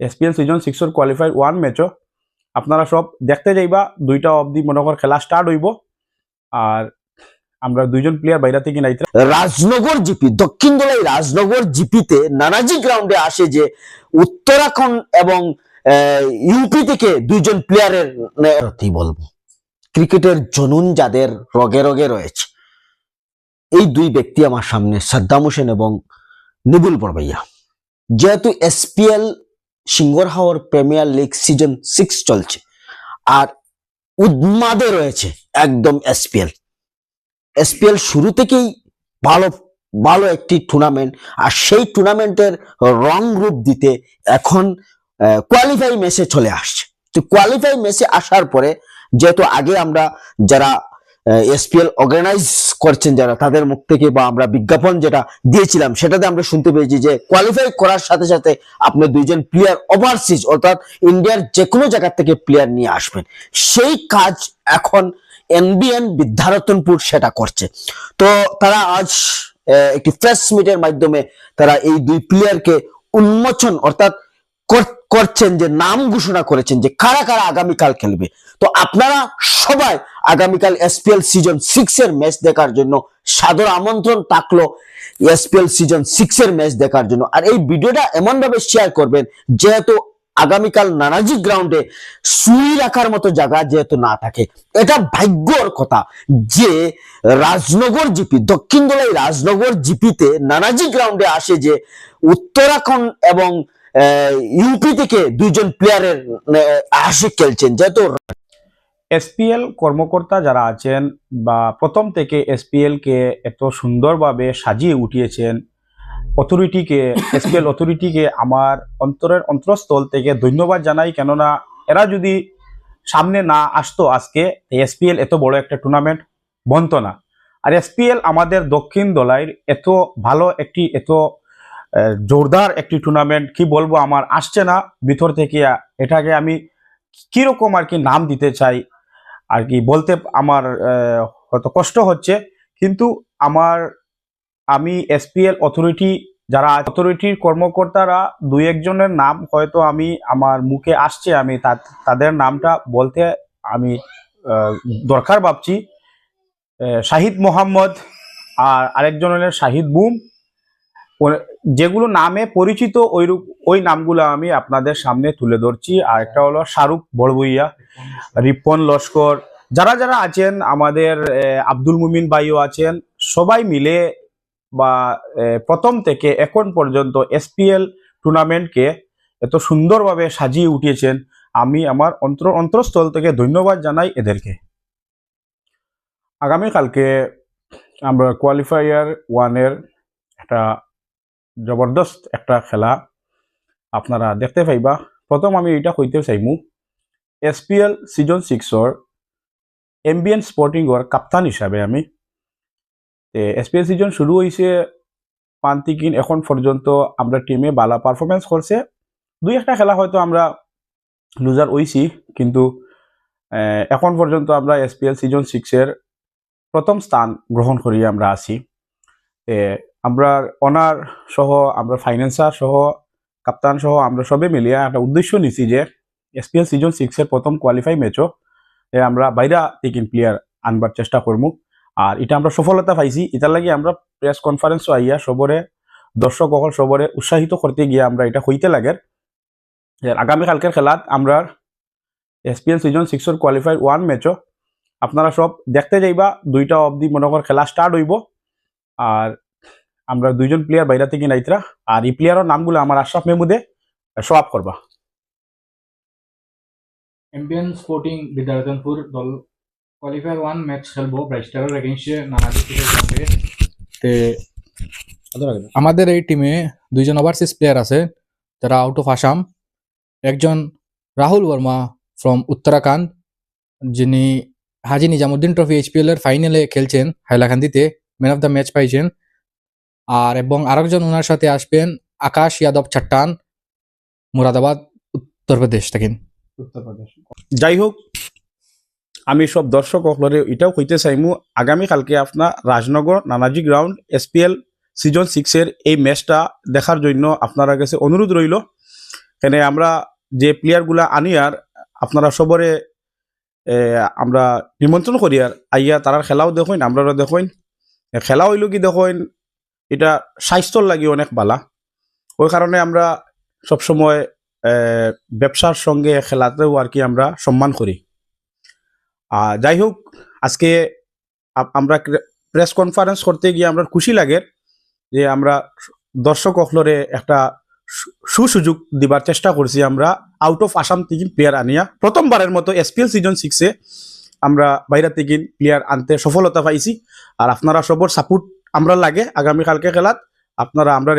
SPL season সিক্সর qualify one ম্যাচও আপনারা সব দেখতে যাইবা, দুইটা অবধি মনে কর খেলা স্টার্ট হইব। আর আমরা দুইজন প্লেয়ার বাইরে থেকে নাইতে রাজনগর জিপি দক্ষিণ দলাই রাজনগর জিপিতে নানাজি গ্রাউন্ডে আসে যে উত্তরাখণ্ড এবং ইউপি থেকে দুইজন প্লেয়ারের বলব? ক্রিকেটের জনুন যাদের রগে রগে রয়েছে। এই দুই ব্যক্তি আমার সামনে সাদ্দাম হোসেন এবং নিবুল বড়বাইয়া যেহেতু এসপিএল সিঙ্গরহাওয়ার প্রিমিয়ার লিগ সিজন সিক্স চলছে। আর উদ্মাদে রয়েছে একদম এসপিএল এসপিএল শুরু থেকেই ভালো ভালো একটি টুর্নামেন্ট আর সেই টুর্নামেন্টের রং রূপ দিতে এখন কোয়ালিফাই ম্যাচে চলে আসছে। তো কোয়ালিফাই ম্যাচে আসার পরে, যেহেতু আগে আমরা যারা এসপিএল অর্গানাইজ করছেন যারা, তাদের মুখ থেকে বা আমরা বিজ্ঞাপন যেটা দিয়েছিলাম, সেটাতে আমরা শুনতে পেয়েছি যে কোয়ালিফাই করার সাথে সাথে আপনি দুইজন প্লেয়ার ওভারসিজ অর্থাৎ ইন্ডিয়ার যে কোনো জায়গা থেকে প্লেয়ার নিয়ে আসবেন। সেই কাজ এখন এনবিএন বিদ্যারতনপুর সেটা করছে। তো তারা আজ একটি প্রেস মিটের মাধ্যমে তারা এই দুই প্লেয়ারকে উন্মোচন, অর্থাৎ কর- করছেন যে নাম ঘোষণা করেছেন যে কারা কারা আগামীকাল খেলবে। তো আপনারা সবাই আগামীকাল এসপিএল সিজন সিক্স এর ম্যাচ দেখার জন্য সাদর আমন্ত্রণ থাকল এসপিএল সিজন সিক্স এর ম্যাচ দেখার জন্য। আর এই ভিডিওটা এমন ভাবে শেয়ার করবেন, যেহেতু আগামীকাল নানাজি গ্রাউন্ডে সুই রাখার মতো জায়গা যেহেতু না থাকে। এটা ভাগ্যর কথা যে রাজনগর জিপি দক্ষিণ দলাই রাজনগর জিপিতে নানাজি গ্রাউন্ডে আসে যে উত্তরাখণ্ড এবং ইউপি থেকে দুইজন প্লেয়ারের আসে খেলছেন, যেহেতু এসপিএল কর্মকর্তা যারা আছেন বা প্রথম থেকে এসপিএল কে এত সুন্দরভাবে সাজিয়ে উঠিয়েছেন অথরিটিকে এসপিএল অথরিটিকে আমার অন্তরের অন্তরস্থল থেকে ধন্যবাদ জানাই। কেননা এরা যদি সামনে না আসতো আজকে এসপিএল এত বড় একটা টুর্নামেন্ট বনতো না। আর এসপিএল আমাদের দক্ষিণ দলাইয়ের এত ভালো একটি এত জোরদার একটি টুর্নামেন্ট কি বলব আমার আসছে না ভিতর থেকে। এটাকে আমি কীরকম আর কি নাম দিতে চাই আর কি বলতে আমার হয়তো কষ্ট হচ্ছে, কিন্তু আমার, আমি এসপিএল অথরিটি যারা অথরিটির কর্মকর্তারা দুই একজনের নাম হয়তো আমি, আমার মুখে আসছে, আমি তাদের নামটা বলতে আমি দরকার ভাবছি শাহিদ মোহাম্মদ আর আরেকজনের শাহিদ বুম। যেগুলো নামে পরিচিত ওইরূপ, ওই নামগুলো আমি আপনাদের সামনে তুলে ধরছি। আর একটা হলো শাহরুখ বড়বইয়া রিপন লস্কর, যারা যারা আছেন, আমাদের আব্দুল মুমিন ভাইও আছেন, সবাই মিলে বা প্রথম থেকে এখন পর্যন্ত এসপিএল টুর্নামেন্টকে এত সুন্দরভাবে সাজিয়ে উঠিয়েছেন। আমি আমার অন্তর অন্তরস্থল থেকে ধন্যবাদ জানাই এদেরকে। আগামীকালকে আমরা কোয়ালিফায়ার ওয়ানের একটা জবরদস্ত একটা খেলা আপনারা দেখতে পাইবা। প্রথম আমি এটা কইতে চাইমু, এসপিএল সিজন সিক্সর এমবিএন স্পোর্টিংর কাপ্তান হিসাবে আমি। এসপিএল সিজন শুরু হয়েছে পান্তিকিন এখন পর্যন্ত আমরা টিমে বালা পারফরমেন্স করছে দুই একটা খেলা হয়তো আমরা লুজার হইছি কিন্তু এখন পর্যন্ত আমরা এসপিএল সিজন সিক্সের প্রথম স্থান গ্রহণ করি আমরা আছি। আমরা অনার সহ, আমরা ফাইন্যান্সার সহ কাপ্তান সহ, আমরা সবে মিলিয়ে একটা উদ্দেশ্য নিছি যে এসপিএল সিজন সিক্সের প্রথম কোয়ালিফাই ম্যাচও আমরা বাইরা থেকে প্লেয়ার আনবার চেষ্টা করব আর এটা আমরা সফলতা পাইছি। এটার লাগে আমরা প্রেস কনফারেন্সও আইয়া সবরে, দর্শক অকল সবরে উৎসাহিত করতে গিয়ে আমরা এটা হইতে লাগে। আগামীকালকের খেলাত আমরা এসপিএল সিজন সিক্সর কোয়ালিফাই ওয়ান ম্যাচও আপনারা সব দেখতে যাইবা। দুইটা অবধি মনে কর খেলা স্টার্ট হইব। আর আমরা দুইজন প্লেয়ার বাইরে থেকে নাইতরা আর এই প্লেয়ারের নামগুলো আমার আশরাফ মেহমুদে শো আপ করবা। এমপিএন স্পোর্টিং বিদ্যারতনপুর দল কোয়ালিফায়ার ওয়ান ম্যাচ খেলব। ব্রাইস্টারের এগেনস্টে নানাজি তে আমাদের এই টিমে দুইজন ওভারসিজ প্লেয়ার আছে যারা আউট অফ আসাম একজন রাহুল বর্মা ফ্রম উত্তরাখণ্ড যিনি হাজি নিজামুদ্দিন ট্রফি এইচপিএল এর ফাইনালে খেলছেন হাইলাকান্দিতে। ম্যান অফ দ্য ম্যাচ পাইছেন। আর এবং আরেকজন ওনার সাথে আসবেন আকাশ ইয়াদব চাট্টান, মুরাদাবাদ উত্তরপ্রদেশ থাকেন উত্তরপ্রদেশ যাই হোক, আমি সব দর্শক সকলরে এটাও কইতে চাইমু আগামীকালকে আপনার Rajnagar, Nanaji ground, SPL season সিক্সের এই ম্যাচটা দেখার জন্য আপনারা কাছে অনুরোধ রইল। এখানে আমরা যে প্লেয়ারগুলা আনি আর আপনারা সবরে আমরা নিমন্ত্রণ করি আর, আইয়া তারার খেলাও দেখুন আমরাও দেখুন। খেলা হইল কি দেখুন এটা স্বাস্থ্যর লাগি অনেক বালা। ওই কারণে আমরা সবসময় ব্যবসার সঙ্গে খেলাতেও আর কি আমরা সম্মান করি। আর যাই হোক, আজকে আমরা প্রেস কনফারেন্স করতে গিয়ে আমরা খুশি লাগে যে আমরা দর্শক অখলরে একটা সুসুযোগ দিবার চেষ্টা করছি আমরা আউট অফ আসাম থেকে প্লেয়ার আনিয়া। প্রথমবারের মতো এসপিএল সিজন সিক্সে আমরা বাইরে থেকে প্লেয়ার আনতে সফলতা পাইছি। আর আপনারা সবর সাপোর্ট আমরা লাগে আগামীকালকে খেলাত আপনারা আমরা